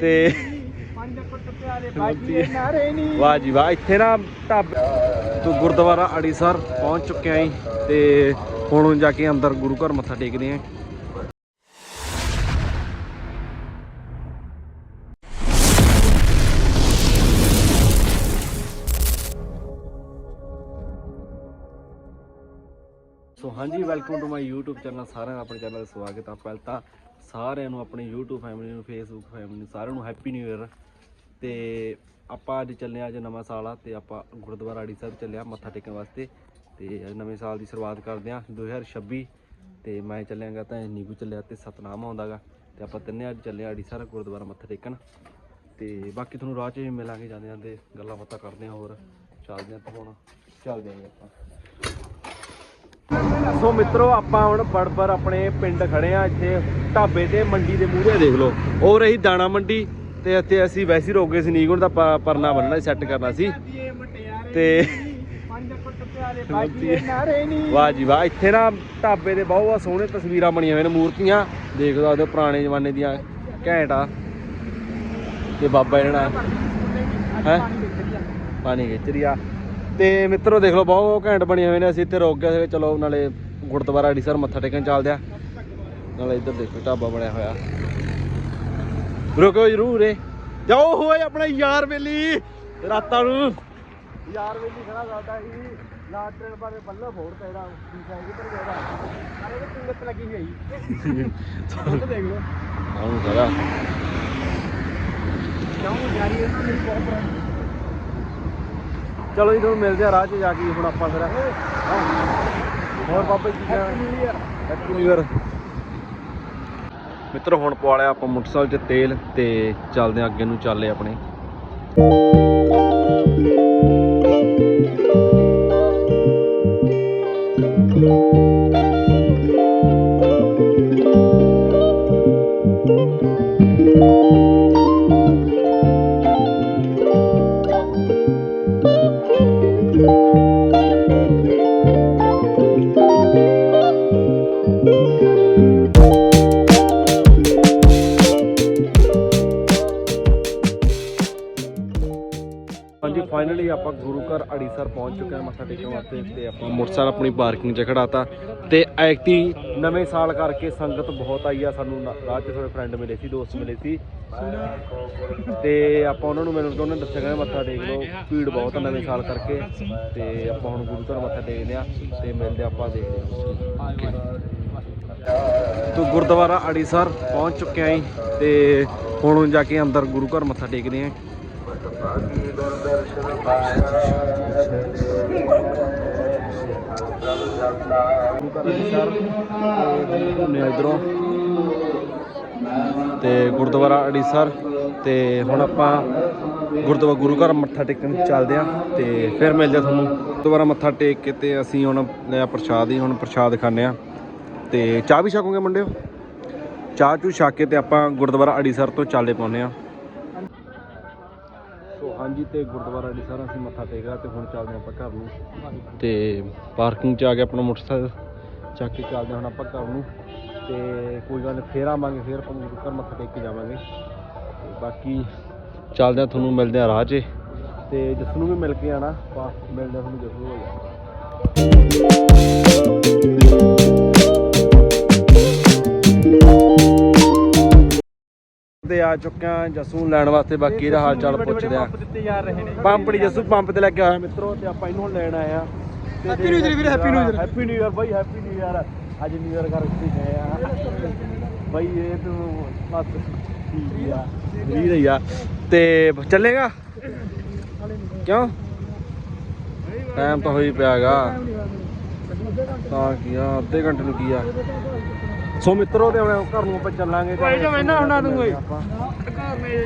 ਤੇ ਵਾਹ ਜੀ ਵਾਹ, ਇੱਥੇ ਨਾ ਢਾਬੇ ਤੋਂ ਗੁਰਦੁਆਰਾ ਅੜੀਸਰ ਪਹੁੰਚ ਚੁੱਕੇ ਆਂ ਜੀ ਤੇ ਹੁਣ ਜਾ ਕੇ ਅੰਦਰ ਗੁਰੂ ਘਰ ਮੱਥਾ ਟੇਕਦੇ ਆਂ। ਸੋ ਹਾਂਜੀ welcome to my YouTube channel ਸਾਰਿਆਂ ਦਾ ਆਪਣੇ ਚੈਨਲ ਤੇ ਸਵਾਗਤ ਆ ਪਹਿਲਾਂ ਤਾਂ। ਸਾਰਿਆਂ ਨੂੰ ਆਪਣੀ YouTube ਫੈਮਿਲੀ ਨੂੰ, Facebook ਫੈਮਿਲੀ ਨੂੰ, ਸਾਰਿਆਂ ਨੂੰ ਹੈਪੀ ਨਿਊ ਇਅਰ ਤੇ ਆਪਾਂ ਅੱਜ ਚੱਲੇ ਆ, ਅੱਜ ਨਵਾਂ ਸਾਲ ਆ ਤੇ ਆਪਾਂ ਗੁਰਦੁਆਰਾ ਆੜੀ ਸਾਹਿਬ ਚੱਲੇ ਮੱਥਾ ਟੇਕਣ ਵਾਸਤੇ। ਤੇ ਅੱਜ ਨਵੇਂ ਸਾਲ ਦੀ ਸ਼ੁਰੂਆਤ ਕਰਦੇ ਆ 2026 ਤੇ ਮੈਂ ਚੱਲਿਆਗਾ ਤਾਂ ਨੀਗੂ ਚੱਲਿਆ ਤੇ ਸਤਨਾਮ ਆਉਂਦਾਗਾ। ਤੇ ਆਪਾਂ ਤਿੰਨੇ ਅੱਜ ਚੱਲੇ ਆ ਆੜੀ ਸਾਹਿਬ ਗੁਰਦੁਆਰਾ ਮੱਥਾ ਟੇਕਣ। ਤੇ ਬਾਕੀ ਤੁਹਾਨੂੰ ਰਾਹ 'ਚ ਵੀ ਮਿਲਾਂਗੇ ਜਾਂਦੇ ਜਾਂਦੇ ਗੱਲਾਂ ਬਾਤਾਂ ਕਰਦੇ ਆ ਹੋਰ। ਚੱਲਦੇ ਆ ਤਾਂ ਹੁਣ, ਚੱਲਦੇ ਆਂ ਜੀ ਆਪਾਂ। ਸੋ ਮਿੱਤਰੋ ਆਪਾਂ ਹੁਣ ਬੜਬੜ ਆਪਣੇ ਪਿੰਡ ਖੜੇ ਆ ਇੱਥੇ ਢਾਬੇ ਤੇ ਮੰਡੀ ਦੇ ਮੂਹਰੇ ਦੇਖ ਲਓ। ਉਹ ਰਹੀ ਦਾਣਾ ਮੰਡੀ ਤੇ ਇੱਥੇ ਅਸੀਂ ਵੈਸੇ ਰੋਕ ਗਏ ਸੀ ਨੀਗੁਣ ਦਾ ਪਰਨਾ ਬੰਨਣਾ ਸੈੱਟ ਕਰਨਾ ਸੀ। ਤੇ ਵਾਹ ਜੀ ਵਾਹ ਇੱਥੇ ਨਾ ਢਾਬੇ ਦੇ ਬਹੁਤ ਸੋਹਣੇ ਤਸਵੀਰਾਂ ਬਣੀਆਂ ਹੋਈਆਂ ਨੇ ਮੂਰਤੀਆਂ। ਦੇਖ ਸਕਦੇ ਹੋ ਪੁਰਾਣੇ ਜ਼ਮਾਨੇ ਦੀਆਂ ਘੈਂਟ ਆ। ਤੇ ਬਾਬਾ ਇਹਨਾਂ ਹੈ? ਪਾਣੀ ਖਿੱਚ ਰਹੀ ਤੇ ਮਿੱਤਰੋ ਦੇਖ ਲਓ ਬਹੁਤ ਘੈਂਟ ਬਣੀਆਂ ਹੋਈਆਂ ਨੇ ਅਸੀਂ ਇੱਥੇ ਰੁਕ ਗਏ ਸੀ ਚਲੋ ਨਾਲੇ ਗੁਰਦੁਆਰਾ ਅੜੀ ਸਰ ਮੱਥਾ ਟੇਕਣ ਚੱਲਦੇ ਆ। ਨਾਲੇ ਇੱਧਰ ਦੇਖੋ ਢਾਬਾ ਬਣਿਆ ਹੋਇਆ। ਰੁਕੋ ਜਰੂਰ ਏ ਜਾਓ ਹੋਏ ਆਪਣਾ ਯਾਰ ਵੇਲੀ ਰਾਤਾਂ ਨੂੰ। ਯਾਰ ਵੇਲੀ ਖੜਾ ਸਾਡਾ ਸੀ ਲਾਟ ਟ੍ਰੇਨ ਬਾਰੇ ਬੱਲਾ ਫੋੜ ਤੇ ਇਹਦਾ ਠੀਕ ਹੈ ਕਿੱਧਰ ਗਿਆ ਅਰੇ ਇਹ ਪਿੰਗਤ ਲੱਗੀ ਹੋਈ ਉਹ ਦੇਖ ਲਓ। ਆਉਂ ਕਰਾ ਕਿਉਂ ਯਾਰੀ ਇਹਨਾਂ ਮੇਰੀ ਬਹੁਤ ਪੁਰਾਣੀ। ਚਲੋ ਜੀ ਤੁਹਾਨੂੰ ਮਿਲਦੇ ਆ ਰਾਹ 'ਚ ਜਾ ਕੇ ਹੁਣ ਆਪਾਂ ਫਿਰ। ਹੋਰ Baba ji happy new year ਮਿੱਤਰ ਹੁਣ ਪਵਾ ਲਿਆ ਆਪਾਂ ਮੋਟਰਸਾਈਕਲ 'ਚ ਤੇਲ ਤੇ ਚੱਲਦੇ ਆ ਅੱਗੇ ਨੂੰ ਚੱਲੇ ਆਪਣੇ। ਹਾਂਜੀ ਆਪਾਂ ਗੁਰੂ ਘਰ ਅੜੀਸਰ ਪਹੁੰਚ ਚੁੱਕੇ ਹਾਂ ਮੱਥਾ ਟੇਕਣ ਵਾਸਤੇ ਤੇ ਆਪਾਂ ਮੋਟਰਸਾਈਕਲ ਆਪਣੀ ਪਾਰਕਿੰਗ 'ਚ ਖੜਾਤਾ ਤੇ ਐਕਤੀ ਨਵੇਂ ਸਾਲ ਕਰਕੇ ਸੰਗਤ ਬਹੁਤ ਆਈ ਆ, ਸਾਨੂੰ ਨਾ- ਰਾਹ 'ਚ ਥੋੜੇ ਫਰੈਂਡ ਮਿਲੇ ਸੀ, ਦੋਸਤ ਮਿਲੇ ਸੀ। ਤੇ ਆਪਾਂ ਉਹਨਾਂ ਨੂੰ ਮਿਲਣ ਤੋਂ ਉਹਨਾਂ ਨੇ ਦੱਸਿਆ, ਕਹਿੰਦੇ ਮੱਥਾ ਟੇਕ ਲਓ, ਭੀੜ ਬਹੁਤ ਆ ਨਵੇਂ ਸਾਲ ਕਰਕੇ ਤੇ ਆਪਾਂ ਹੁਣ ਗੁਰੂ ਘਰ ਮੱਥਾ ਟੇਕਦੇ ਆ ਤੇ ਮਿਲਦੇ ਆਪਾਂ ਦੇਖਦੇ ਹਾਂ। ਤੋ ਗੁਰਦੁਆਰਾ ਅੜੀਸਰ ਪਹੁੰਚ ਚੁੱਕੇ ਆਂ ਜੀ ਤੇ ਹੁਣ ਜਾ ਕੇ ਅੰਦਰ ਗੁਰੂ ਘਰ ਮੱਥਾ ਟੇਕਦੇ ਆਂ ਗੁਰੂ ਘਰ ਅੜੀਸਰ ਇਧਰੋਂ ਤੇ ਗੁਰਦੁਆਰਾ ਅੜੀਸਰ ਤੇ ਹੁਣ ਆਪਾਂ ਗੁਰਦੁਆਰਾ ਗੁਰੂ ਘਰ ਮੱਥਾ ਟੇਕਣ ਚੱਲਦੇ ਆਂ ਤੇ ਫਿਰ ਮਿਲਦੇ ਆ ਤੁਹਾਨੂੰ। ਗੁਰਦੁਆਰਾ ਮੱਥਾ ਟੇਕ ਕੇ ਤੇ ਅਸੀਂ ਹੁਣ ਲਿਆ ਪ੍ਰਸ਼ਾਦ ਹੀ ਹੁਣ ਪ੍ਰਸ਼ਾਦ ਖਾਣੇ ਆ ਤੇ ਚਾਹ ਵੀ ਛਕੋਗੇ ਮੁੰਡਿਓ? ਚਾਹ ਚੂ ਛਕ ਕੇ ਤੇ ਆਪਾਂ ਗੁਰਦੁਆਰਾ ਅੜੀਸਰ ਤੋਂ ਚਾਲੇ ਪਾਉਨੇ ਆ ਹਾਂਜੀ, ਤੇ ਗੁਰਦੁਆਰਾ ਅੜੀਸਰ ਅਸੀਂ ਮੱਥਾ ਟੇਕਿਆ ਤੇ ਹੁਣ ਚੱਲਦੇ ਆਪਾਂ ਘਰ ਨੂੰ। ਤੇ ਪਾਰਕਿੰਗ 'ਚ ਆ ਕੇ ਆਪਣਾ ਮੋਟਰਸਾਈਕਲ ਚੱਕ ਕੇ ਚੱਲਦੇ ਹੁਣ ਆਪਾਂ ਘਰ ਨੂੰ। ਤੇ ਕੋਈ ਗੱਲ ਨੀ, ਫੇਰ ਆਵਾਂਗੇ, ਫੇਰ ਆਪਾਂ ਗੁਰੂ ਘਰ ਮੱਥਾ ਟੇਕ ਕੇ ਜਾਵਾਂਗੇ। ਤੇ ਬਾਕੀ ਚੱਲਦੇ ਆ ਤੁਹਾਨੂੰ ਮਿਲਦੇ ਆ ਰਾਹ 'ਚ। ਤੇ ਜਸ ਨੂੰ ਵੀ ਮਿਲ ਕੇ ਆਣਾ ਆਪਾਂ ਮਿਲਦੇ ਤੁਹਾਨੂੰ ਜਸ ਹੋ ਜਾਣਾ ਆ ਚੁੱਕਿਆ ਜਸੂ ਨੂੰ ਲੈਣ ਵਾਸਤੇ ਬਾਕੀ ਇਹਦਾ ਹਾਲ ਚਾਲ ਪੁੱਛਦੇ ਆ ਦਿੱਤੇ ਜਾ ਰਹੇ ਨੇ। ਪੰਪ ਨਹੀਂ ਜਸੂ ਪੰਪ ਤੇ ਲੱਗਿਆ ਹੋਇਆ ਮਿੱਤਰੋ ਤੇ ਆਪਾਂ ਇਹਨੂੰ ਲੈਣ ਆਏ ਆ Happy New Year ਵੀਰੇ, Happy New Year। Happy new year ਬਾਈ ਹੈਪੀ ਨਿਊ ਇਅਰ ਅੱਜ ਨਿਊ ਇਅਰ ਕਰਕੇ ਗਏ ਆ। ਬਾਈ ਇਹ ਤੂੰ ਬਸ ਠੀਕ ਆ ਫਰੀ ਰਹੀ ਆ। ਤੇ ਚੱਲੇਗਾ? ਕਿਉਂ? ਟਾਈਮ ਤਾਂ ਹੋਈ ਪਿਆਗਾ ਤਾਂ ਕੀ ਆ ਅੱਧੇ ਘੰਟੇ ਨੂੰ ਕੀ ਆ? ਸੋ ਮਿੱਤਰੋ ਤੇ ਹੁਣ ਘਰ ਨੂੰ ਆਪਾਂ ਚੱਲਾਂਗੇ ਓਏ ਜੋ ਮੈਂ ਨਾ ਹੁਣਾ ਤੂੰ ਓਏ। ਘਰ ਨੇ